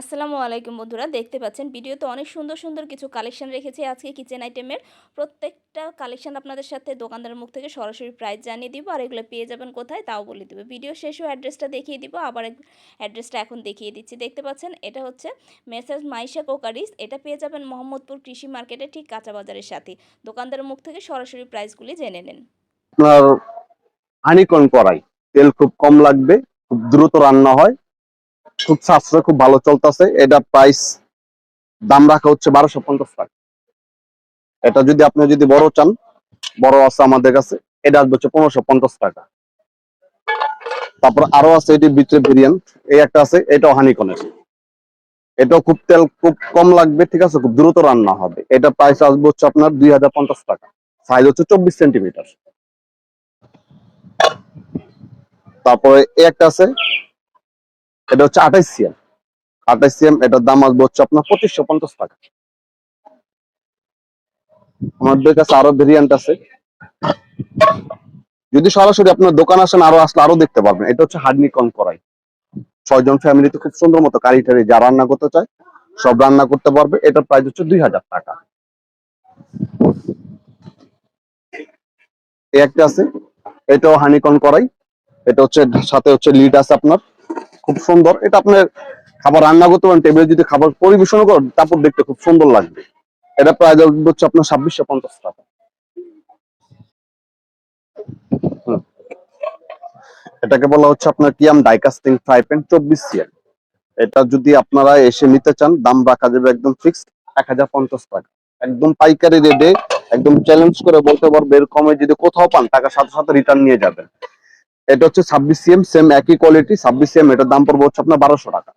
আসসালামু আলাইকুম বন্ধুরা, দেখতে পাচ্ছেন ভিডিওতে অনেক সুন্দর সুন্দর কিছু কালেকশন রেখেছি আজকে কিচেন আইটেমের প্রত্যেকটা কালেকশন আপনাদের সাথে দোকানদারের মুখ থেকে সরাসরি প্রাইস জানিয়ে দিব, আর এগুলো পেয়ে যাবেন কোথায় তাও বলে দিব। ভিডিও শেষও অ্যাড্রেসটা দেখিয়ে দিব, আবার অ্যাড্রেসটা এখন দেখিয়ে দিচ্ছি। দেখতে পাচ্ছেন, এটা হচ্ছে মেসেজ মাইশা কোকারিস এটা পেয়ে যাবেন মোহাম্মদপুর কৃষি মার্কেটে ঠিক কাঁচা বাজারের সাথে। দোকানদারের মুখ থেকে সরাসরি প্রাইসগুলি জেনে নেন। হানিকন করাই, তেল খুব কম লাগবে, খুব দ্রুত রান্না হয় খুব সাশ্রয়, খুব ভালো চলতেছে। এটা প্রাইস দাম রাখা হচ্ছে বারোশো পঞ্চাশ টাকা এটা যদি আপনি যদি বড় চান, বড় আছে আমাদের কাছে, এটা আসবে হচ্ছে পনেরোশো পঞ্চাশ টাকা। তারপর আরও আছে এটি ভিতরে ভেরিয়েন্ট এই একটা আছে, এটাও হানিকনের এটাও খুব তেল, খুব কম লাগবে, ঠিক আছে, খুব দ্রুত রান্না হবে। এটা প্রাইস আসবে হচ্ছে আপনার দুই হাজার পঞ্চাশ টাকা। সাইজ হচ্ছে চব্বিশ সেন্টিমিটার তারপরে এই একটা আছে এটা হচ্ছে আঠাইশ সিএম। আঠাইশ সিএম, এটার দাম আসবে হচ্ছে আপনার পঁচিশশো পঞ্চাশ টাকা। আমাদের কাছে আরও ভেরিয়েন্ট আছে। যদি সরাসরি আপনার দোকান আসেন, আরও আসলে আরও দেখতে পারবেন। এটা হচ্ছে হাডনি কম করাই ছয়জন ফ্যামিলিতে খুব সুন্দর মতো কারি টারি যা রান্না করতে চায়, সব রান্না করতে পারবে। এটার প্রাইস হচ্ছে দুই হাজার টাকা। একটা আছে। এটাও হানিকন করাই এটা হচ্ছে, সাথে হচ্ছে লিড আছে আপনার। খুব সুন্দর। এটা আপনার খাবার রান্না করতে পারেন টেবিলে যদি খাবার পরিবেশন করেন, তারপর দেখতে খুব সুন্দর লাগবে। এটা প্রায় হচ্ছে আপনার ছাব্বিশশো পঞ্চাশ টাকা। এটাকে বলা হচ্ছে আপনার Kiam die casting fry pan চব্বিশ সিএল। এটা যদি আপনারা এসে নিতে চান, দাম রাখা যাবে একদম ফিক্সড এক হাজার পঞ্চাশ টাকা। একদম পাইকারি রেটে একদম চ্যালেঞ্জ করে বলতে পারবে এর কমে যদি কোথাও পান, টাকা সাথে সাথে রিটার্ন নিয়ে যাবেন। এটা হচ্ছে ছাব্বিশ সিএম সেম একই কোয়ালিটি ছাব্বিশ সিএম, এটার দাম পড়বে হচ্ছে আপনার বারোশো টাকা।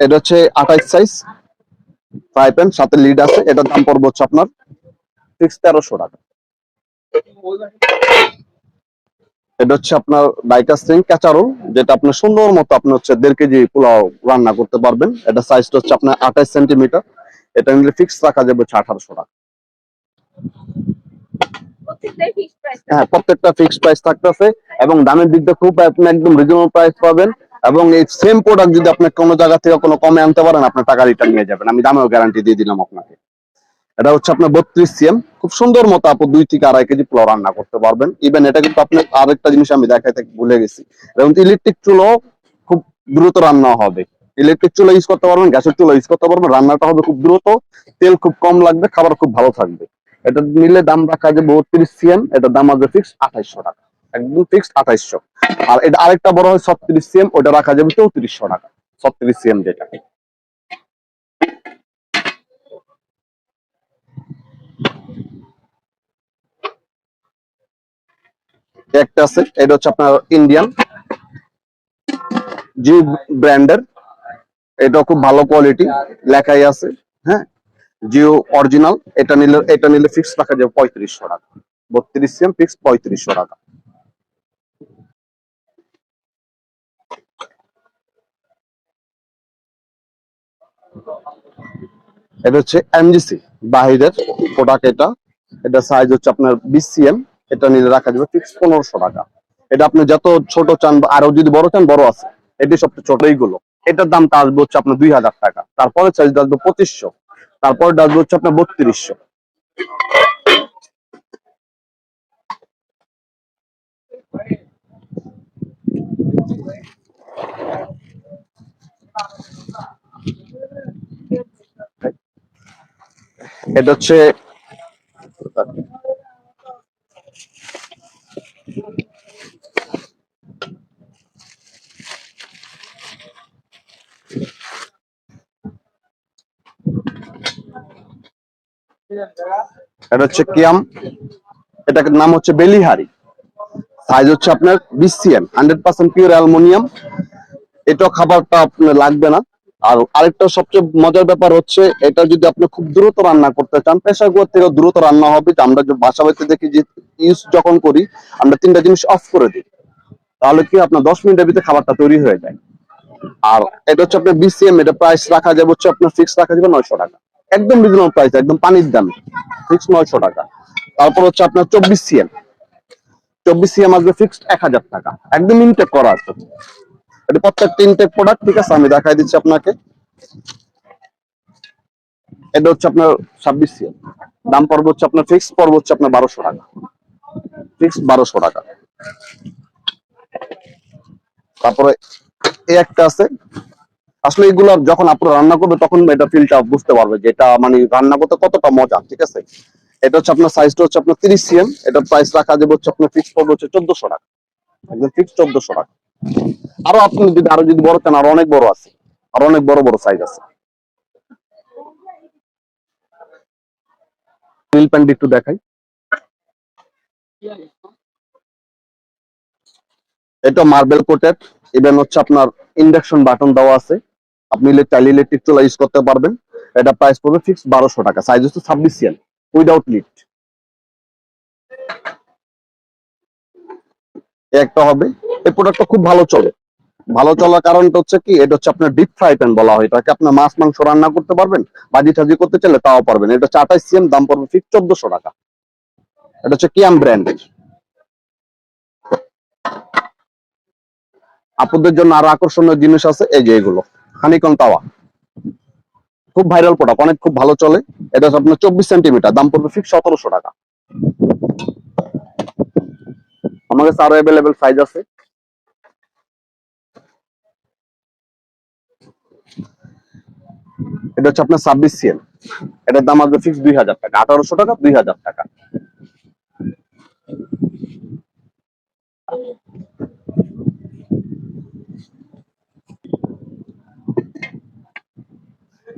এটা হচ্ছে আঠাইশ সাইজ ফ্রাই প্যান সাথে লিড আছে, এটার দাম পড়বে হচ্ছে আপনার ফিক্স তেরোশো টাকা। এটা হচ্ছে আপনার ডাইকাস্টিং ক্যাচারোল যেটা আপনার সুন্দর মতো আপনি হচ্ছে দেড় কেজি পোলাও রান্না করতে পারবেন। এটা সাইজটা হচ্ছে আপনার আঠাইশ সেন্টিমিটার এটা নিলে ফিক্স রাখা যাবে হচ্ছে আঠারোশো টাকা। হ্যাঁ প্রত্যেকটা ফিক্সড প্রাইস থাকতেছে এবং দামের খুব আপনি একদম রিজনেবল প্রাইস পাবেন এবং এই সেম প্রোডাক্ট যদি আপনি কোনো জায়গা থেকে কোনো কমে আনতে পারেন টাকা রিটার্ন নিয়ে যাবেন। আমি দামেও গ্যারান্টি দিয়ে দিলাম আপনাকে। এটা হচ্ছে আপনার বত্রিশ সিএম খুব সুন্দর মতো দুই থেকে আড়াই কেজি পোলাও রান্না করতে পারবেন। ইভেন এটা কিন্তু আপনি আরেকটা জিনিস আমি দেখাইতে ভুলে গেছি। এবং ইলেকট্রিক চুলো খুব দ্রুত রান্না হবে। ইলেকট্রিক চুলো ইউজ করতে পারবেন, গ্যাসের চুলো ইউজ করতে পারবেন, রান্নাটা হবে খুব দ্রুত। তেল খুব কম লাগবে, খাবার খুব ভালো থাকবে। এটা নিলে দাম রাখা যাবে বত্রিশ সিএম এটার দাম আসবে ফিক্স আঠাইশশো টাকা। একদম ফিক্সড আঠাইশশো। আর এটা আরেকটা বড় হয় ছত্রিশ সিএম, ওটা রাখা যাবে চৌত্রিশশো টাকা, ছত্রিশ সিএম যেটা। একটা আছে, এটা হচ্ছে আপনার ইন্ডিয়ান জিও ব্র্যান্ডের এটা খুব ভালো কোয়ালিটি লেখাই আছে হ্যাঁ? জিও অরিজিনাল, এটা নিলে এটা নিলে ফিক্স রাখা যাবে পঁয়ত্রিশশো টাকা। বত্রিশ সিএম ফিক্স পঁয়ত্রিশশো টাকা। এটা হচ্ছে এমজিসি বাহিরের প্রোডাক্ট এটা। এটা সাইজ হচ্ছে আপনার বিশ সিএম এটা নিলে রাখা যাবে ফিক্স পনেরোশো টাকা। এটা আপনি যত ছোট চান আরও যদি বড় চান, বড় আছে। এটি সবচেয়ে ছোট, এইগুলো। এটার দামটা আসবে হচ্ছে আপনার দুই হাজার টাকা। তারপরে সাইজটা আসবে পঁচিশশো। তারপরে আসবে হচ্ছে আপনার বত্রিশশো। এটা হচ্ছে এটা হচ্ছে কিয়াম। এটার নাম হচ্ছে বেলিহারি। সাইজ হচ্ছে আপনার বিশ C M hundred percent pure aluminium. এটাও খাবারটা আপনার লাগবে না। আর আরেকটা সবচেয়ে মজার ব্যাপার হচ্ছে, এটা যদি আপনি খুব দ্রুত রান্না করতে চান প্রেশার কুকার থেকে দ্রুত রান্না হবে। আমরা বাসা বাড়িতে দেখি যে ইউজ যখন করি, আমরা তিনটা জিনিস অফ করে দিই। তাহলে কি আপনার দশ মিনিটের ভিতরে খাবারটা তৈরি হয়ে যায়। আর এটা হচ্ছে আপনার বিসিএম, এটা প্রাইস রাখা যাবে হচ্ছে আপনার ফিক্স রাখা যাবে নয়শো টাকা। একদম রিজনেবল প্রাইস একদম পানির দাম। ফিক্স নয়শো টাকা। তারপর হচ্ছে আপনার চব্বিশ সিএম চব্বিশ সিএম আসবে ফিক্সড এক হাজার টাকা। একদম ইনটেক করা আছে। এটা প্রত্যেকটা ইনটেক প্রোডাক্ট ঠিক আছে? আমি দেখাই দিচ্ছি আপনাকে। এটা হচ্ছে আপনার ছাব্বিশ সিএম দাম পড়বে হচ্ছে আপনার ফিক্স পড়বে হচ্ছে আপনার বারোশো টাকা। ফিক্স বারোশো টাকা। তারপরে এই একটা আছে। আসলে এগুলো যখন আপনারা রান্না করবে, তখন এটা ফিলটা বুঝতে পারবে যে এটা মানে রান্না করতে কতটা মজা, ঠিক আছে? এটা হচ্ছে আপনার সাইজটা হচ্ছে আপনার তিরিশ সিএম এটা প্রাইস রাখা যাবে হচ্ছে আপনার ফিক্স পড়বে হচ্ছে চোদ্দশো টাকা। একদম ফিক্স চোদ্দশো টাকা। আরও আপনি যদি, আরও যদি বড় চান আরও অনেক বড় আছে, আরও অনেক বড় বড় সাইজ আছে। এটা মার্বেল কোটেড ইভেন হচ্ছে আপনার ইন্ডাকশন বাটন দেওয়া আছে। আপনি চাইলে ইলেকট্রিক চুলা ইউজ করতে পারবেন। এটা প্রাইস পড়বে ফিক্স বারোশো টাকা। সাইজ হচ্ছে ছাব্বিশ সিএল উইদাউট লিড একটা হবে। এই প্রোডাক্টটা খুব ভালো চলে। ভালো চলার কারণটা হচ্ছে কি, এটা হচ্ছে আপনার ডিপ ফ্রাই প্যান বলা হয়। এটাকে আপনার মাছ, মাংস রান্না করতে পারবেন ভাজি টাজি করতে চাইলে তাও পারবেন। এটা হচ্ছে আঠাশ সিএম দাম পড়বে ফিক্স চোদ্দশো টাকা। এটা হচ্ছে কিয়াম ব্র্যান্ডের আপুদের জন্য আরও আকর্ষণীয় জিনিস আছে, এই যে এগুলো। হানিকন তাওয়া খুব ভাইরাল প্রোডাক্ট অনেক খুব ভালো চলে। এটা হচ্ছে আপনার চব্বিশ সেন্টিমিটার দাম পড়বে ফিক্স সতেরোশো টাকা। আমার কাছে আরও অ্যাভেলেবেল সাইজ আছে। এটা হচ্ছে আপনার ছাব্বিশ সিএল এটার দাম আসবে ফিক্স দুই হাজার টাকা, আঠারোশো টাকা, দুই হাজার টাকা।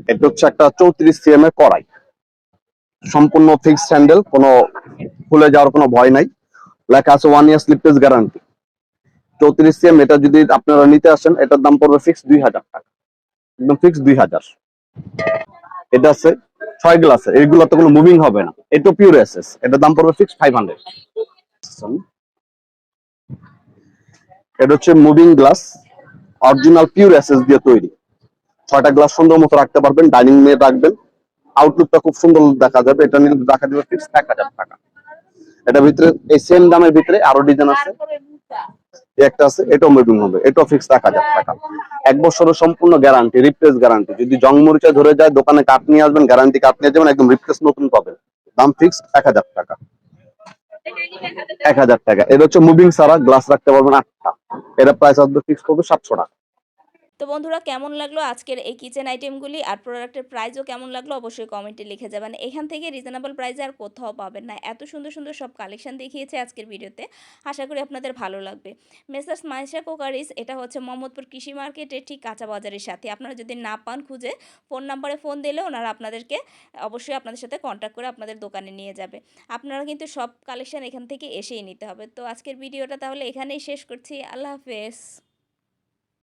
এটা হচ্ছে একটা চৌত্রিশ সিএম এর কড়াই। সম্পূর্ণ ফিক্স হ্যান্ডেল কোনো খুলে যাওয়ার কোনো ভয় নাই। লেখা আছে ওয়ান ইয়ার স্লিপলেস গ্যারান্টি চৌত্রিশ সিএম এটা যদি আপনারা নিতে আসেন, এটার দাম পড়বে ফিক্স দুই হাজার টাকা। একদম ফিক্স দুই হাজার। এটা আছে ছয় গ্লাসের এইগুলো তো কোনো মুভিং হবে না। এটা পিওর এসএস এটার দাম পড়বে ফিক্স ফাইভ হান্ড্রেড এটা হচ্ছে moving glass original pure S S দিয়ে তৈরি। ছয়টা গ্লাস সুন্দর মতো রাখতে পারবেন ডাইনিং মে রাখবেন। আউটলুকটা খুব সুন্দর দেখা যাবে, এটা নিয়ে দেখা যাবে ফিক্স এক হাজার টাকা। এটা ভিতরে, এই সেম দামের ভিতরে আরও ডিজাইন আছে। একটা আছে, এটাও মুভিং হবে, এটাও ফিক্স এক হাজার টাকা। এক বছরের সম্পূর্ণ গ্যারান্টি রিপ্লেস গ্যারান্টি যদি জং মরিচা ধরে যায়, দোকানে কাঠ নিয়ে আসবেন গ্যারান্টি কাঠ নিয়ে যাবেন, একদম রিপ্লেস নতুন পাবেন। দাম ফিক্স এক হাজার টাকা। এক হাজার টাকা। এটা হচ্ছে মুভিং সারা গ্লাস রাখতে পারবেন আটটা। এটা প্রাইস আসবে ফিক্স করবে সাতশো টাকা। তো বন্ধুরা, কেমন লাগল আজকের এই কিচেন আইটেমগুলি আর প্রোডাক্টের প্রাইসও কেমন লাগল অবশ্যই কমেন্টে লিখে যাবেন। এখান থেকে রিজনেবল প্রাইসে আর কোথাও পাবেন না। এত সুন্দর সুন্দর সব কালেকশন দেখিয়েছে আজকের ভিডিওতে। আশা করি আপনাদের ভালো লাগবে। মেসার্স মাইশা কোকারিস এটা হচ্ছে মোহাম্মদপুর কৃষি মার্কেটের ঠিক কাঁচা বাজারের সাথে। আপনারা যদি না পান খুঁজে ফোন নাম্বারে ফোন দিলে ওনারা আপনাদেরকে অবশ্যই আপনাদের সাথে কন্ট্যাক্ট করে আপনাদের দোকানে নিয়ে যাবে। আপনারা কিন্তু সব কালেকশন এখান থেকে এসেই নিতে হবে। তো আজকের ভিডিওটা তাহলে এখানেই শেষ করছি। আল্লাহ হাফেজ।